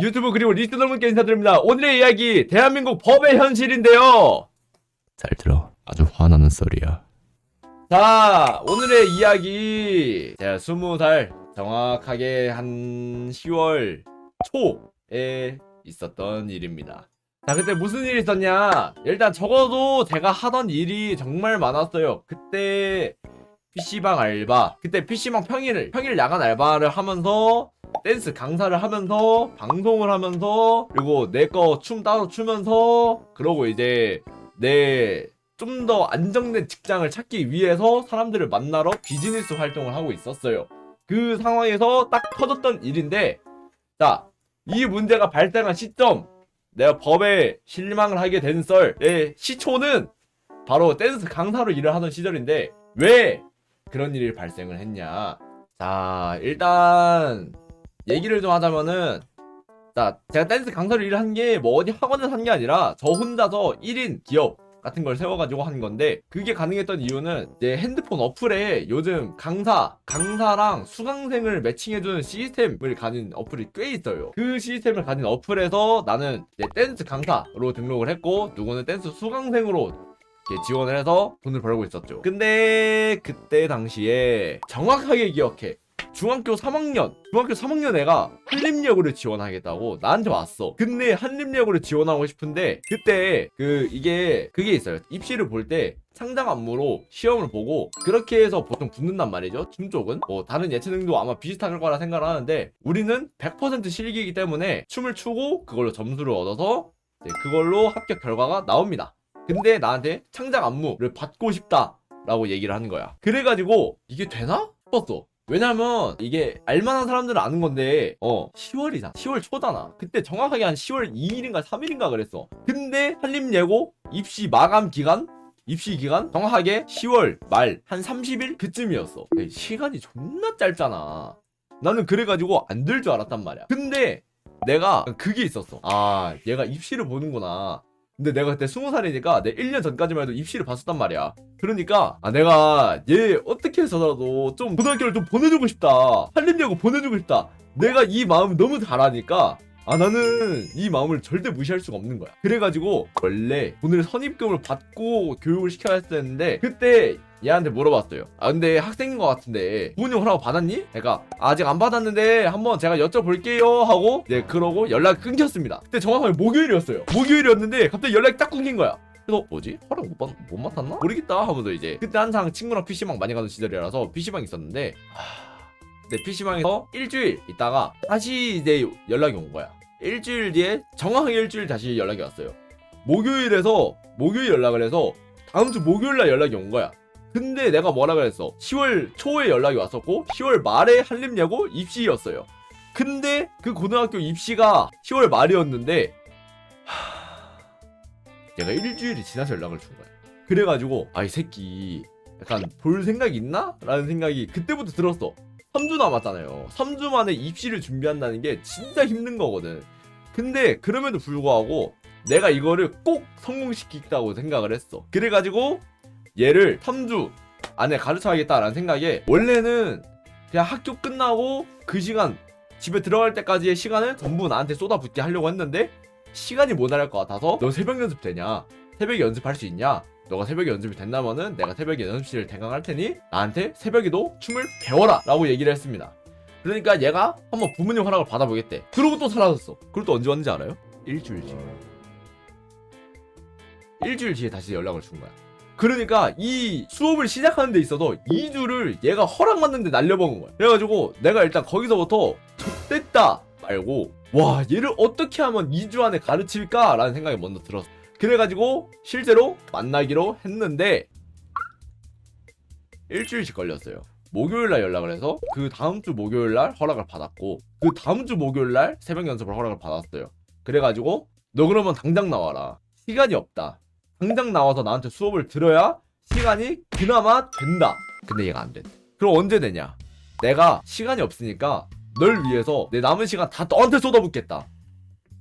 유튜브 그리고 리스너 분께 인사드립니다. 오늘의 이야기 대한민국 법의 현실인데요. 잘 들어. 아주 화나는 썰이야. 자 오늘의 이야기 제가 20살 정확하게 한 10월 초에 있었던 일입니다. 자 그때 무슨 일이 있었냐 일단 적어도 제가 하던 일이 정말 많았어요. 그때 PC방 알바 그때 PC방 평일 평일 야간 알바를 하면서 댄스 강사를 하면서 방송을 하면서 그리고 내 거 춤 따로 추면서 그러고 이제 내 좀 더 안정된 직장을 찾기 위해서 사람들을 만나러 비즈니스 활동을 하고 있었어요. 그 상황에서 딱 터졌던 일인데, 자, 이 문제가 발생한 시점, 내가 법에 실망을 하게 된 썰의 시초는 바로 댄스 강사로 일을 하던 시절인데, 왜 그런 일이 발생을 했냐. 자, 일단, 얘기를 좀 하자면은, 자, 제가 댄스 강사로 일을 한게 뭐 어디 학원을 한게 아니라 저 혼자서 1인 기업 같은 걸 세워가지고 하는 건데 그게 가능했던 이유는 이제 핸드폰 어플에 요즘 강사, 강사랑 수강생을 매칭해주는 시스템을 가진 어플이 꽤 있어요. 그 시스템을 가진 어플에서 나는 이제 댄스 강사로 등록을 했고 누구는 댄스 수강생으로 지원을 해서 돈을 벌고 있었죠. 근데 그때 당시에 정확하게 기억해. 중학교 3학년, 중학교 3학년 애가 한림여고를 지원하겠다고 나한테 왔어. 근데 한림여고를 지원하고 싶은데 그때 그 이게 그게 있어요. 입시를 볼때 상장 안무로 시험을 보고 그렇게 해서 보통 붙는단 말이죠. 춤 쪽은 뭐 다른 예체능도 아마 비슷할 거라 생각을 하는데 우리는 100% 실기이기 때문에 춤을 추고 그걸로 점수를 얻어서 그걸로 합격 결과가 나옵니다. 근데 나한테 창작 안무를 받고 싶다 라고 얘기를 하는 거야. 그래가지고 이게 되나? 싶었어. 왜냐면 이게 알만한 사람들은 아는 건데 어 10월이다 10월 초잖아. 그때 정확하게 한 10월 2일인가 3일인가 그랬어. 근데 한림예고 입시 마감 기간? 입시 기간? 정확하게 10월 말 한 30일 그쯤이었어. 야, 시간이 존나 짧잖아. 나는 그래가지고 안 될 줄 알았단 말이야. 근데 내가 그게 있었어. 아 얘가 입시를 보는구나 근데 내가 그때 20살이니까 내 1년 전까지만 해도 입시를 봤었단 말이야. 그러니까 아 내가 얘 어떻게 해서라도 좀 고등학교를 좀 보내주고 싶다. 한림여고 보내주고 싶다. 내가 이 마음 너무 잘하니까 아 나는 이 마음을 절대 무시할 수가 없는 거야. 그래가지고 원래 오늘 선입금을 받고 교육을 시켜야 했었는데 그때 얘한테 물어봤어요. 아 근데 학생인 것 같은데 부모님 허락 받았니? 내가 아직 안 받았는데 한번 제가 여쭤볼게요 하고 네 그러고 연락이 끊겼습니다. 그때 정확하게 목요일이었어요. 목요일이었는데 갑자기 연락이 딱 끊긴 거야. 그래서 뭐지? 허락 못, 받, 못 맡았나? 모르겠다 하면서 이제 그때 한창 친구랑 PC방 많이 가던 시절이라서 PC방 있었는데 하... 내 PC방에서 일주일 있다가 다시 이제 연락이 온 거야. 일주일 뒤에 정확하게 일주일 다시 연락이 왔어요. 목요일에서 목요일 연락을 해서 다음 주 목요일 날 연락이 온 거야 근데 내가 뭐라 그랬어 10월 초에 연락이 왔었고 10월 말에 한림예고 입시였어요 근데 그 고등학교 입시가 10월 말이었는데 얘가 일주일이 지나서 연락을 준 거야. 그래가지고 아 이 새끼 약간 볼 생각 있나? 라는 생각이 그때부터 들었어. 3주 남았잖아요. 3주 만에 입시를 준비한다는 게 진짜 힘든 거거든. 근데 그럼에도 불구하고 내가 이거를 꼭 성공시키겠다고 생각을 했어. 그래가지고 얘를 3주 안에 가르쳐야겠다라는 생각에 원래는 그냥 학교 끝나고 그 시간 집에 들어갈 때까지의 시간을 전부 나한테 쏟아붓게 하려고 했는데 시간이 모자랄 것 같아서 너 새벽 연습 되냐? 새벽에 연습할 수 있냐? 너가 새벽에 연습이 된다면은 내가 새벽에 연습실을 대강할 테니 나한테 새벽에도 춤을 배워라 라고 얘기를 했습니다 그러니까 얘가 한번 부모님 허락을 받아보겠대 그러고 또 사라졌어 그리고 또 언제 왔는지 알아요? 일주일 뒤에 일주일 뒤에 다시 연락을 준 거야 그러니까 이 수업을 시작하는 데 있어서 2주를 얘가 허락받는 데 날려먹은 거야. 그래가지고 내가 일단 거기서부터 X됐다 말고 와 얘를 어떻게 하면 2주 안에 가르칠까 라는 생각이 먼저 들었어. 그래가지고 실제로 만나기로 했는데 일주일씩 걸렸어요. 목요일날 연락을 해서 그 다음 주 목요일날 허락을 받았고 그 다음 주 목요일날 새벽 연습을 허락을 받았어요. 그래가지고 너 그러면 당장 나와라. 시간이 없다 당장 나와서 나한테 수업을 들어야 시간이 그나마 된다 근데 얘가 안 된대 그럼 언제 되냐 내가 시간이 없으니까 널 위해서 내 남은 시간 다 너한테 쏟아붓겠다.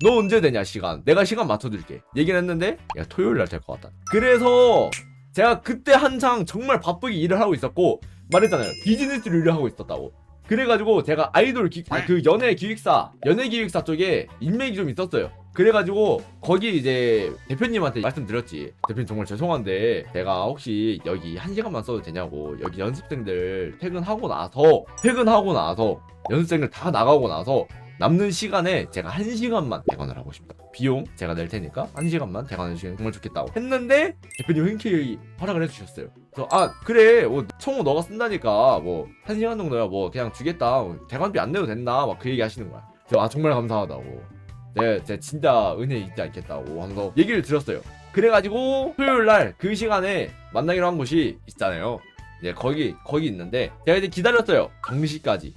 너 언제 되냐 시간? 내가 시간 맞춰줄게. 얘기를 했는데 야 토요일 날 될 것 같다. 그래서 제가 그때 한창 정말 바쁘게 일을 하고 있었고 말했잖아요. 비즈니스를 일을 하고 있었다고. 그래가지고 제가 아이돌 기, 아, 그 연예 기획사 연예 기획사 쪽에 인맥이 좀 있었어요. 그래가지고 거기 이제 대표님한테 말씀드렸지. 대표님 정말 죄송한데 제가 혹시 여기 한 시간만 써도 되냐고 여기 연습생들 퇴근하고 나서 퇴근하고 나서 연습생들 다 나가고 나서 남는 시간에 제가 한 시간만 대관을 하고 싶다. 비용 제가 낼 테니까 한 시간만 대관해 주시면 정말 좋겠다고 했는데 대표님 흔쾌히 허락을 해주셨어요. 그래서 아 그래 뭐 총무 너가 쓴다니까 뭐 한 시간 정도야 뭐 그냥 주겠다 뭐 대관비 안 내도 된다 막 그 얘기 하시는 거야. 그래서 아 정말 감사하다고. 네, 제가 진짜 은혜 잊지 않겠다고 하면서 얘기를 드렸어요. 그래가지고 토요일 날 그 시간에 만나기로 한 곳이 있잖아요. 이제 거기 거기 있는데 제가 이제 기다렸어요. 정시까지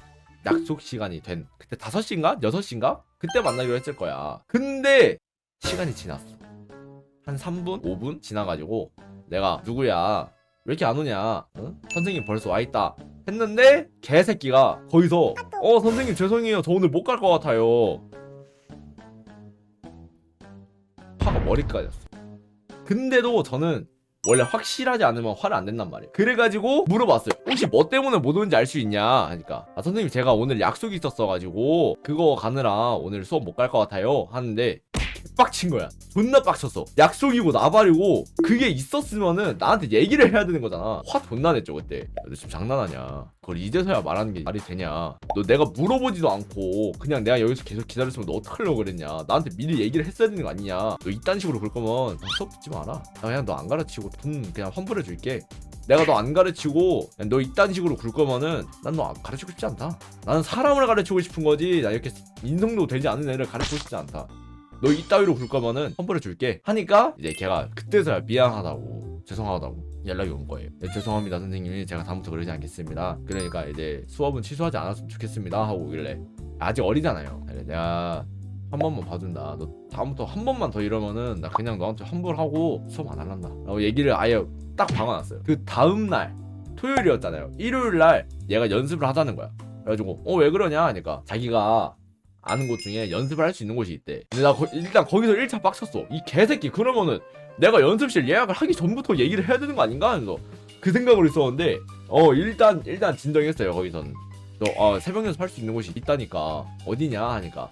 약속 시간이 된 그때 5시인가 6시인가 그때 만나기로 했을 거야. 근데 시간이 지났어. 한 3분 5분 지나가지고 내가 누구야 왜 이렇게 안 오냐 응? 선생님 벌써 와 있다 했는데 개새끼가 거기서 어 선생님 죄송해요 저 오늘 못 갈 것 같아요 화가 머리까지 났어. 근데도 저는 원래 확실하지 않으면 화를 안 낸단 말이에요. 그래가지고 물어봤어요. 혹시 뭐 때문에 못 오는지 알 수 있냐? 하니까 아 선생님 제가 오늘 약속이 있었어가지고 그거 가느라 오늘 수업 못 갈 것 같아요. 하는데 빡친 거야. 존나 빡쳤어. 약속이고 나발이고 그게 있었으면은 나한테 얘기를 해야 되는 거잖아. 화 존나 냈죠 그때. 너 지금 장난하냐? 그걸 이제서야 말하는 게 말이 되냐? 너 내가 물어보지도 않고 그냥 내가 여기서 계속 기다렸으면 너 어떡하려고 그랬냐? 나한테 미리 얘기를 했어야 되는 거 아니냐? 너 이딴 식으로 그럴 거면 수업 듣지 마라. 나 그냥 너 안 가르치고 돈 그냥 환불해 줄게. 내가 너 안 가르치고 너 이딴 식으로 굴 거면은 난 너 가르치고 싶지 않다. 나는 사람을 가르치고 싶은 거지. 나 이렇게 인성도 되지 않은 애를 가르치고 싶지 않다 너 이따위로 굴 거면은 환불해 줄게. 하니까 이제 걔가 그때서야 미안하다고 죄송하다고 연락이 온 거예요. 네, 죄송합니다 선생님이. 제가 다음부터 그러지 않겠습니다. 그러니까 이제 수업은 취소하지 않았으면 좋겠습니다 하고 오길래 아직 어리잖아요. 그래, 내가 한 번만 봐준다. 너 다음부터 한 번만 더 이러면은 나 그냥 너한테 환불하고 수업 안 할란다. 라고 얘기를 아예 딱 박아놨어요. 그 다음날 토요일이었잖아요. 일요일 날 얘가 연습을 하자는 거야. 그래가지고 어 왜 그러냐? 하니까 자기가 아는 곳 중에 연습을 할 수 있는 곳이 있대. 근데 나 거- 일단 거기서 1차 빡쳤어. 이 개새끼 그러면은 내가 연습실 예약을 하기 전부터 얘기를 해야 되는 거 아닌가? 하면서 그 생각을 했었는데 어 일단 일단 진정했어요 거기서는. 너 어, 새벽 연습할 수 있는 곳이 있다니까 어디냐 하니까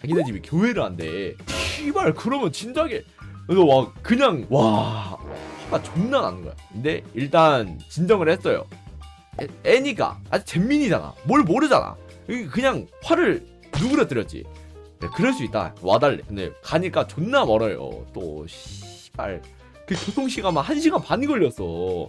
자기네 집이 교회를 한대. 씨발 그러면 진작에 그래서 와 그냥 와 화가 존나 나는 거야. 근데 일단 진정을 했어요. 애, 애니까 아직 잼민이잖아. 뭘 모르잖아. 이- 그냥 화를 누그러뜨렸지. 네, 그럴 수 있다. 와달래. 근데 가니까 존나 멀어요. 또 씨발 그 교통 시간만 1시간 반이 걸렸어.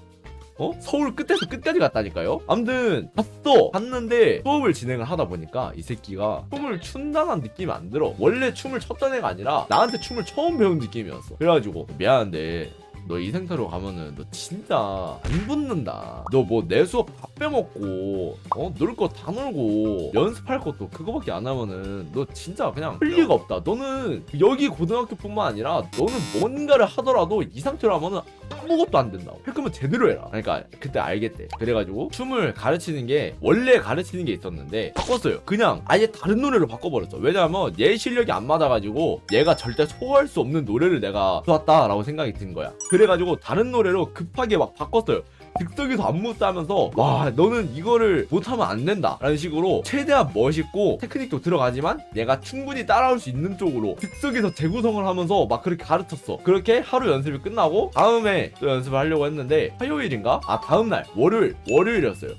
어? 서울 끝에서 끝까지 갔다니까요? 암튼 봤어! 봤는데 수업을 진행을 하다 보니까 이 새끼가 춤을 춘다는 느낌이 안 들어 원래 춤을 췄던 애가 아니라 나한테 춤을 처음 배운 느낌이었어 그래가지고 미안한데 너 이 상태로 가면은 너 진짜 안 붙는다. 너 뭐 내 수업 다 빼먹고 어 놀 거 다 놀고 연습할 것도 그거밖에 안 하면은 너 진짜 그냥 할 리가 없다. 너는 여기 고등학교뿐만 아니라 너는 뭔가를 하더라도 이 상태로 하면은 아무것도 안 된다고. 할 거면 제대로 해라. 그러니까 그때 알겠대. 그래가지고 춤을 가르치는 게 원래 가르치는 게 있었는데 바꿨어요. 그냥 아예 다른 노래로 바꿔버렸어. 왜냐면 얘 실력이 안 맞아가지고 얘가 절대 소화할 수 없는 노래를 내가 좋았다라고 생각이 든 거야. 그래가지고 다른 노래로 급하게 막 바꿨어요. 즉석에서 안무 따면서 와 너는 이거를 못하면 안 된다. 라는 식으로 최대한 멋있고 테크닉도 들어가지만 내가 충분히 따라올 수 있는 쪽으로 즉석에서 재구성을 하면서 막 그렇게 가르쳤어. 그렇게 하루 연습이 끝나고 다음에 또 연습을 하려고 했는데 화요일인가? 아 다음날 월요일 월요일이었어요.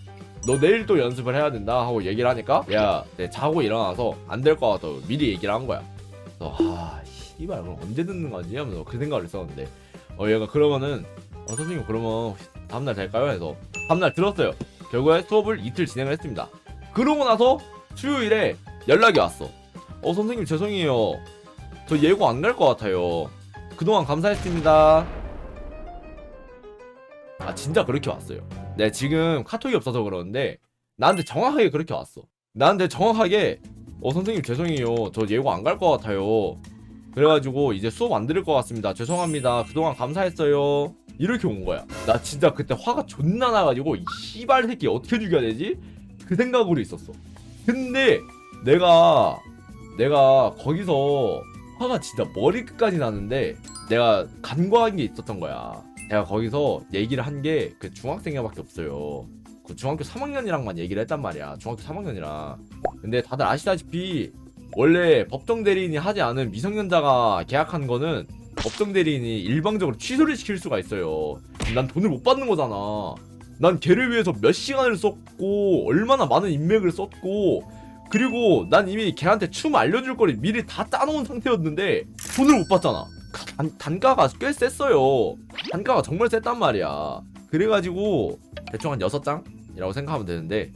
너 내일 또 연습을 해야 된다 하고 얘기를 하니까 야내 자고 일어나서 안 될 것 같아 미리 얘기를 한 거야. 그래서 아 씨발 그럼 언제 듣는 거지? 하면서 그 생각을 했었는데 어 얘가 그러면은 어 선생님 그러면 다음날 될까요? 해서 다음날 들었어요. 결국에 수업을 이틀 진행을 했습니다. 그러고 나서 수요일에 연락이 왔어. 어 선생님 죄송해요. 저 예고 안 갈 것 같아요. 그동안 감사했습니다. 아 진짜 그렇게 왔어요. 네 지금 카톡이 없어서 그러는데 나한테 정확하게 그렇게 왔어. 나한테 정확하게 어 선생님 죄송해요. 저 예고 안 갈 것 같아요. 그래가지고 이제 수업 안 들을 것 같습니다. 죄송합니다. 그동안 감사했어요. 이렇게 온 거야. 나 진짜 그때 화가 존나 나가지고 이 씨발 새끼 어떻게 죽여야 되지? 그 생각으로 있었어. 근데 내가 내가 거기서 화가 진짜 머리끝까지 나는데 내가 간과한 게 있었던 거야. 내가 거기서 얘기를 한 게 그 중학생이밖에 없어요. 그 중학교 3학년이랑만 얘기를 했단 말이야 중학교 3학년이랑 근데 다들 아시다시피 원래 법정 대리인이 하지 않은 미성년자가 계약한 거는 법정 대리인이 일방적으로 취소를 시킬 수가 있어요. 난 돈을 못 받는 거잖아. 난 걔를 위해서 몇 시간을 썼고 얼마나 많은 인맥을 썼고 그리고 난 이미 걔한테 춤 알려줄 거를 미리 다 짜놓은 상태였는데 돈을 못 받잖아. 단, 단가가 꽤 셌어요. 단가가 정말 셌단 말이야. 그래가지고 대충 한 6장이라고 생각하면 되는데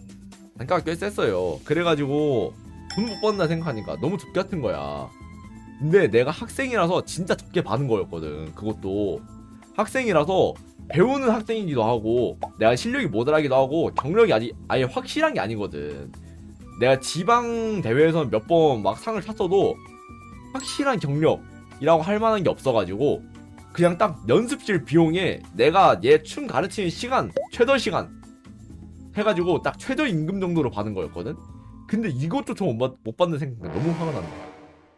단가가 꽤 셌어요. 그래가지고 돈 못 받는다 생각하니까 너무 적 같은 거야 근데 내가 학생이라서 진짜 적게 받은 거였거든 그것도. 학생이라서 배우는 학생이기도 하고 내가 실력이 모자라기도 하고 경력이 아직 아예 확실한 게 아니거든. 내가 지방 대회에서 몇번 막 상을 탔어도 확실한 경력이라고 할 만한 게 없어가지고 그냥 딱 연습실 비용에 내가 얘 춤 가르치는 시간 최저 시간 해가지고 딱 최저 임금 정도로 받은 거였거든? 근데 이것조차 못, 받, 못 받는 생각이 너무 화가 난다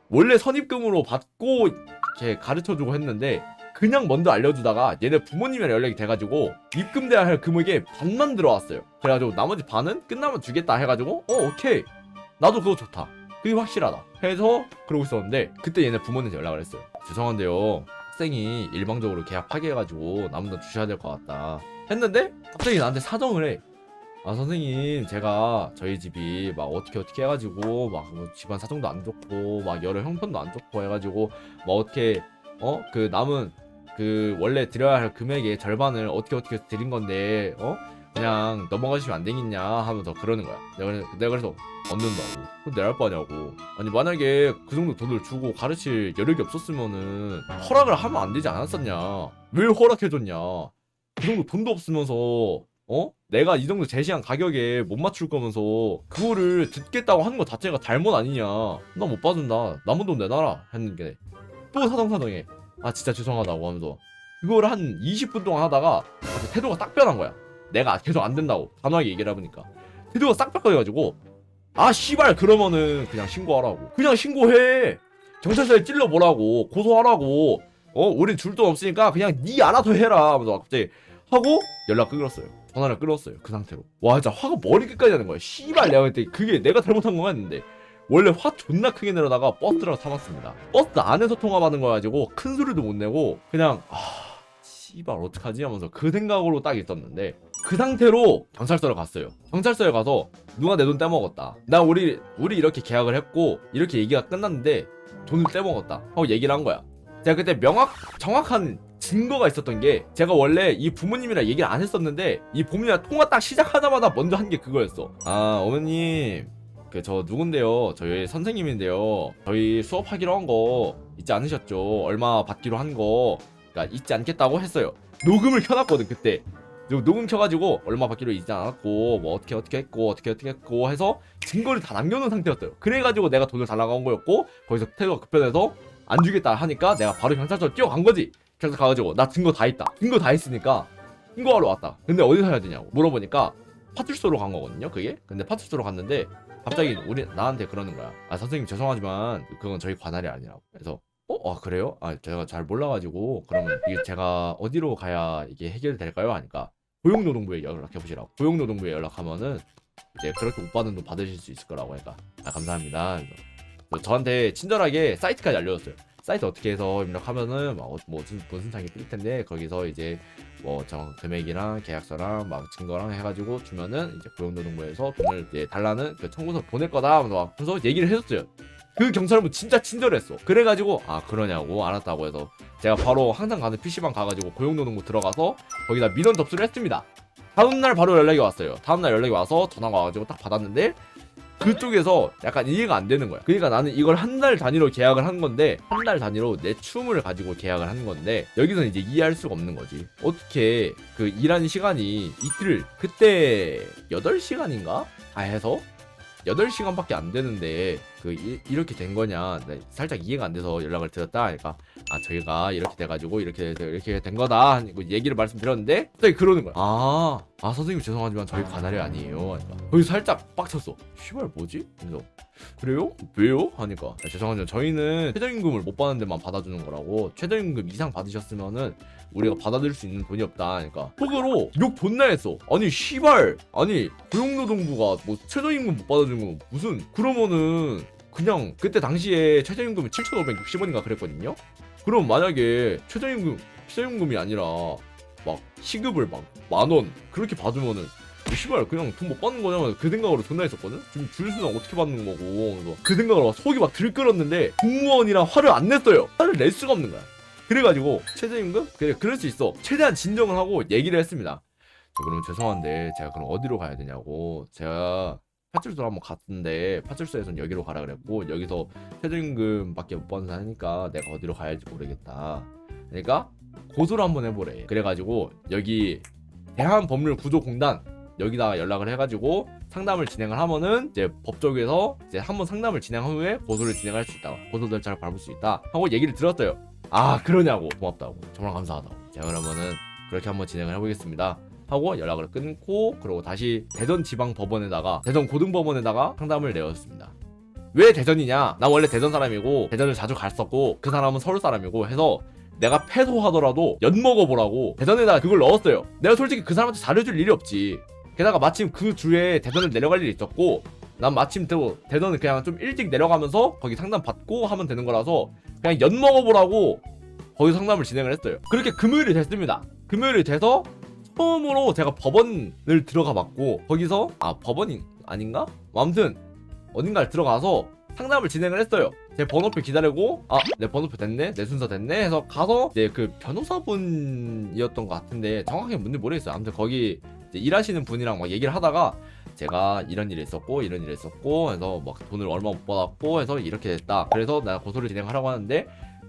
원래 선입금으로 받고 이렇게 가르쳐주고 했는데 그냥 먼저 알려주다가 얘네 부모님이랑 연락이 돼가지고 입금돼야 할 금액의 반만 들어왔어요. 그래가지고 나머지 반은 끝나면 주겠다 해가지고 어 오케이. 나도 그거 좋다. 그게 확실하다. 해서 그러고 있었는데 그때 얘네 부모님한테 연락을 했어요. 죄송한데요. 학생이 일방적으로 계약 파기해가지고 남은 돈 주셔야 될 것 같다. 했는데 갑자기 나한테 사정을 해 아 선생님 제가 저희 집이 막 어떻게 어떻게 해가지고 막 뭐 집안 사정도 안 좋고 막 여러 형편도 안 좋고 해가지고 뭐 어떻게 어? 그 남은 그 원래 드려야 할 금액의 절반을 어떻게 어떻게 드린 건데 어? 그냥 넘어가시면 안 되겠냐 하면서 그러는 거야. 내가 내가 그래서 얻는다고. 그럼 내할 바냐고. 아니 만약에 그 정도 돈을 주고 가르칠 여력이 없었으면은 허락을 하면 안 되지 않았었냐? 왜 허락해줬냐? 그 정도 돈도 없으면서 어? 내가 이 정도 제시한 가격에 못 맞출 거면서 그거를 듣겠다고 하는 것 자체가 잘못 아니냐. 나못 봐준다. 남은 돈 내놔라. 했는데 또 사정사정해. 아 진짜 죄송하다고 하면서. 그걸 한 20분 동안 하다가 태도가 딱 변한 거야. 내가 계속 안 된다고 단호하게 얘기를 해보니까. 태도가 싹 바꿔가지고 아 씨발 그러면은 그냥 신고하라고. 그냥 신고해. 경찰서에 찔러보라고. 고소하라고. 어 우린 줄 돈 없으니까 그냥 네 알아서 해라 하면서 갑자기 하고 연락 끊었어요. 전화를 끊었어요 그 상태로. 와 진짜 화가 머리 끝까지 나는 거야. 씨발 내가 그때 그게 내가 잘못한 거 같는데. 원래 화 존나 크게 내려다가 버스를 타봤습니다. 버스 안에서 통화받는 거 가지고 큰 소리도 못 내고 그냥 아 씨발 어떡하지? 하면서 그 생각으로 딱 있었는데 그 상태로 경찰서를 갔어요. 경찰서에 가서 누가 내 돈 떼먹었다. 나 우리 우리 이렇게 계약을 했고 이렇게 얘기가 끝났는데 돈을 떼먹었다. 하고 얘기를 한 거야. 제가 그때 명확 정확한 증거가 있었던 게 제가 원래 이 부모님이랑 얘기를 안 했었는데 이 부모님이랑 통화 딱 시작하자마자 먼저 한 게 그거였어. 아 어머님. 그 저 누군데요? 저희 선생님인데요. 저희 수업하기로 한거 있지 않으셨죠? 얼마 받기로 한 거 그러니까 있지 않겠다고 했어요. 녹음을 켜놨거든 그때. 녹음 켜가지고 얼마 받기로 있지 않았고 뭐 어떻게 어떻게 했고 어떻게 어떻게 했고 해서 증거를 다 남겨놓은 상태였어요. 그래가지고 내가 돈을 달라고 한 거였고 거기서 태도가 급변해서 안 주겠다 하니까 내가 바로 경찰서 뛰어간 거지 경찰서 가가지고 나 증거 다 있다. 증거 다 있으니까 신고하러 왔다. 근데 어디서 해야 되냐고 물어보니까 파출소로 간 거거든요 그게? 근데 파출소로 갔는데 갑자기 우리 나한테 그러는 거야. 아 선생님 죄송하지만 그건 저희 관할이 아니라고. 그래서 어? 아 그래요? 아 제가 잘 몰라가지고 그러면 이게 제가 어디로 가야 이게 해결될까요? 하니까 고용노동부에 연락해 보시라고. 고용노동부에 연락하면은 이제 그렇게 못 받은 돈 받으실 수 있을 거라고 하니까. 아 감사합니다. 저한테 친절하게 사이트까지 알려줬어요 사이트 어떻게 해서 입력하면은 막 어- 뭐 무슨 무슨 창이 뜰 텐데 거기서 이제 뭐 정확 금액이랑 계약서랑 막 증거랑 해가지고 주면은 이제 고용노동부에서 돈을 이제 달라는 그 청구서 보낼 거다 하면서 얘기를 해줬어요. 그 경찰분 진짜 친절했어. 그래가지고 아 그러냐고 알았다고 해서 제가 바로 항상 가는 PC방 가가지고 고용노동부 들어가서 거기다 민원 접수를 했습니다. 다음날 바로 연락이 왔어요. 다음날 연락이 와서 전화가 와가지고 딱 받았는데 그쪽에서 약간 이해가 안 되는 거야. 그러니까 나는 이걸 한 달 단위로 계약을 한 건데 한 달 단위로 내 춤을 가지고 계약을 한 건데 여기서 이제 이해할 수가 없는 거지. 어떻게 그 일하는 시간이 이틀 그때 8시간인가? 다 해서 8시간밖에 안 되는데 그 이, 이렇게 된 거냐. 네, 살짝 이해가 안 돼서 연락을 드렸다. 하니까 아 저희가 이렇게 돼가지고 이렇게 돼- 이렇게 된 거다. 하고 얘기를 말씀드렸는데 갑자기 그러는 거야. 아, 아 선생님 죄송하지만 저희 관할이 아니에요. 하니까 거기 살짝 빡쳤어. 시발 뭐지? 그래서 그래요? 왜요? 하니까 아, 죄송하지만 저희는 최저임금을 못 받는 데만 받아주는 거라고. 최저임금 이상 받으셨으면은 우리가 받아들일 수 있는 돈이 없다. 하니까 속으로 욕 존나 했어. 아니 시발. 아니 고용노동부가 뭐 최저임금 못 받아주는 건 무슨 그러면은 그냥 그때 당시에 최저임금이 7,560원인가 그랬거든요? 그럼 만약에 최저임금 최저임금이 아니라 막 시급을 막 만 원 그렇게 받으면은 씨발 그냥 돈 못 받는 거냐면 그 생각으로 존나 했었거든? 지금 줄수는 어떻게 받는 거고 그래서 그 생각으로 막 속이 막 들끓었는데 공무원이랑 화를 안 냈어요. 화를 낼 수가 없는 거야. 그래가지고 최저임금? 그래 그럴 수 있어. 최대한 진정을 하고 얘기를 했습니다. 저 그럼 죄송한데 제가 그럼 어디로 가야 되냐고. 제가 파출소로 한번 갔는데 파출소에선 여기로 가라 그랬고 여기서 최저임금밖에 못 받는 하니까 내가 어디로 가야 할지 모르겠다. 그러니까 고소를 한번 해보래. 그래가지고 여기 대한법률구조공단 여기다가 연락을 해가지고 상담을 진행을 하면은 이제 법조계에서 이제 한번 상담을 진행한 후에 고소를 진행할 수 있다. 고소 절차를 밟을 수 있다 하고 얘기를 들었어요. 아 그러냐고. 고맙다고. 정말 감사하다고. 제가 그러면은 그렇게 한번 진행을 해보겠습니다 하고 연락을 끊고 그리고 다시 대전 지방 법원에다가 대전 고등법원에다가 상담을 내었습니다 왜 대전이냐 나 원래 대전 사람이고 대전을 자주 갔었고 그 사람은 서울 사람이고 해서 내가 패소하더라도 연 먹어보라고 대전에다가 그걸 넣었어요 내가 솔직히 그 사람한테 잘해줄 일이 없지 게다가 마침 그 주에 대전을 내려갈 일이 있었고 난 마침 또 대전을 그냥 좀 일찍 내려가면서 거기 상담 받고 하면 되는 거라서 그냥 연 먹어보라고 거기 상담을 진행을 했어요. 그렇게 금요일이 됐습니다. 금요일이 돼서 처음으로 제가 법원을 들어가 봤고 거기서 아 법원이 아닌가? 아무튼 어딘가를 들어가서 상담을 진행을 했어요. 제 번호표 기다리고 아 내 번호표 됐네 내 순서 됐네 해서 가서 이제 그 변호사분이었던 것 같은데 정확하게 뭔지 모르겠어요. 아무튼 거기 일하시는 분이랑 막 얘기를 하다가 제가 이런 일이 있었고 이런 일이 있었고 해서 막 돈을 얼마 못 받았고 해서 이렇게 됐다. 그래서 나 고소를 진행하라고 하는데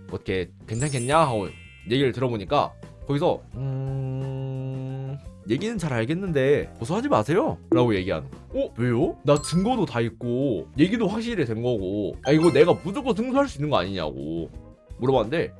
뭐 어떻게 괜찮겠냐 하고 얘기를 들어보니까 거기서 음 얘기는 잘 알겠는데 고소하지 마세요. 라고 얘기하는 거야. 어? 왜요? 나 증거도 다 있고 얘기도 확실히 된 거고. 아 이거 내가 무조건 승소할 수 있는 거 아니냐고 물어봤는데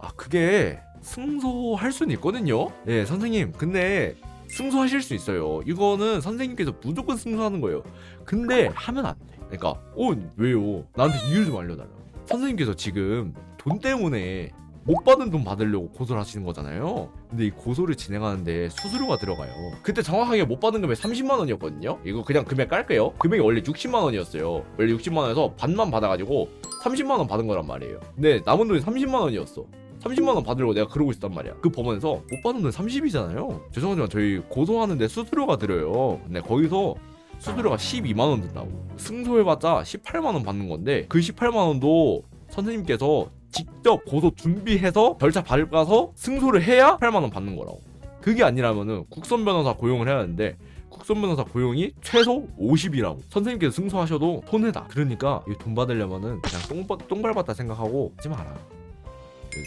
아 그게 승소할 수는 있거든요? 예 선생님. 근데 승소하실 수 있어요. 이거는 선생님께서 무조건 승소하는 거예요. 근데 하면 안돼. 그러니까 어 왜요? 나한테 이유 좀 알려달라 선생님께서 지금 돈 때문에 못 받은 돈 받으려고 고소를 하시는 거잖아요. 근데 이 고소를 진행하는데 수수료가 들어가요. 그때 정확하게 못 받은 금액 30만 원이었거든요. 이거 그냥 금액 깔게요. 금액이 원래 60만 원이었어요. 원래 60만 원에서 반만 받아가지고 30만 원 받은 거란 말이에요. 근데 남은 돈이 30만 원이었어. 30만 원 받으려고 내가 그러고 있었단 말이야. 그 법원에서 못 받은 돈 30이잖아요. 죄송하지만 저희 고소하는데 수수료가 들어요. 근데 거기서 수수료가 12만 원 든다고. 승소해봤자 18만 원 받는 건데 그 18만 원도 선생님께서 직접 고소 준비해서 절차 밟아서 승소를 해야 8만 원 받는 거라고. 그게 아니라면은 국선 변호사 고용을 해야 하는데 국선 변호사 고용이 최소 50이라고. 선생님께서 승소하셔도 손해다. 그러니까 이 돈 받으려면은 그냥 똥, 밟- 똥 밟았다 생각하고 하지 마라.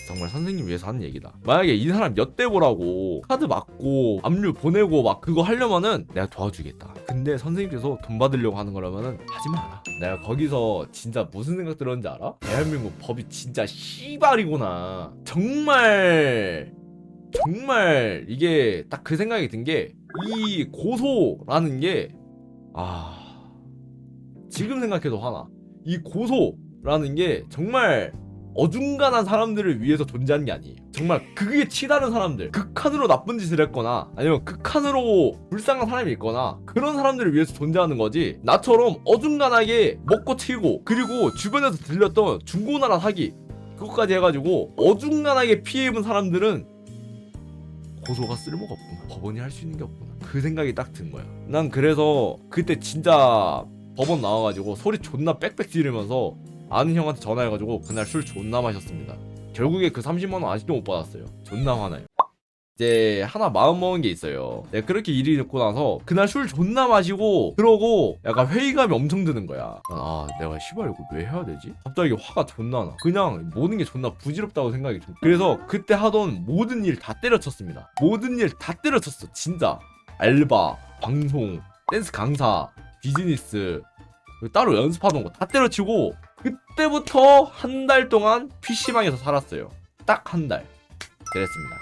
정말 선생님 위해서 하는 얘기다. 만약에 이 사람 몇대 보라고 카드 맞고 압류 보내고 막 그거 하려면은 내가 도와주겠다. 근데 선생님께서 돈 받으려고 하는 거라면은 하지 마라. 내가 거기서 진짜 무슨 생각 들었는지 알아? 대한민국 법이 진짜 씨발이구나. 정말 정말 이게 딱 그 생각이 든 게 이 고소라는 게 아 지금 생각해도 화나. 이 고소라는 게 정말 어중간한 사람들을 위해서 존재하는 게 아니에요. 정말 그게 치다른 사람들, 극한으로 나쁜 짓을 했거나 아니면 극한으로 불쌍한 사람이 있거나 그런 사람들을 위해서 존재하는 거지. 나처럼 어중간하게 먹고 튀고 그리고 주변에서 들렸던 중고나라 사기 그것까지 해가지고 어중간하게 피해 입은 사람들은 고소가 쓸모가 없구나. 법원이 할 수 있는 게 없구나. 그 생각이 딱 든 거야. 난 그래서 그때 진짜 법원 나와가지고 소리 존나 빽빽 지르면서 아는 형한테 전화해가지고 그날 술 존나 마셨습니다. 결국에 그 30만 원 아직도 못 받았어요. 존나 화나요. 이제 하나 마음 먹은 게 있어요. 내가 그렇게 일이 있고 나서 그날 술 존나 마시고 그러고 약간 회의감이 엄청 드는 거야. 아 내가 씨발 이거 왜 해야 되지? 갑자기 화가 존나 나. 그냥 모든 게 존나 부질없다고 생각이 들. 그래서 그때 하던 모든 일 다 때려쳤습니다. 모든 일 다 때려쳤어. 진짜 알바, 방송, 댄스 강사, 비즈니스 따로 연습하던 거 다 때려치고 그때부터 한 달 동안 PC방에서 살았어요. 딱 한 달. 그랬습니다.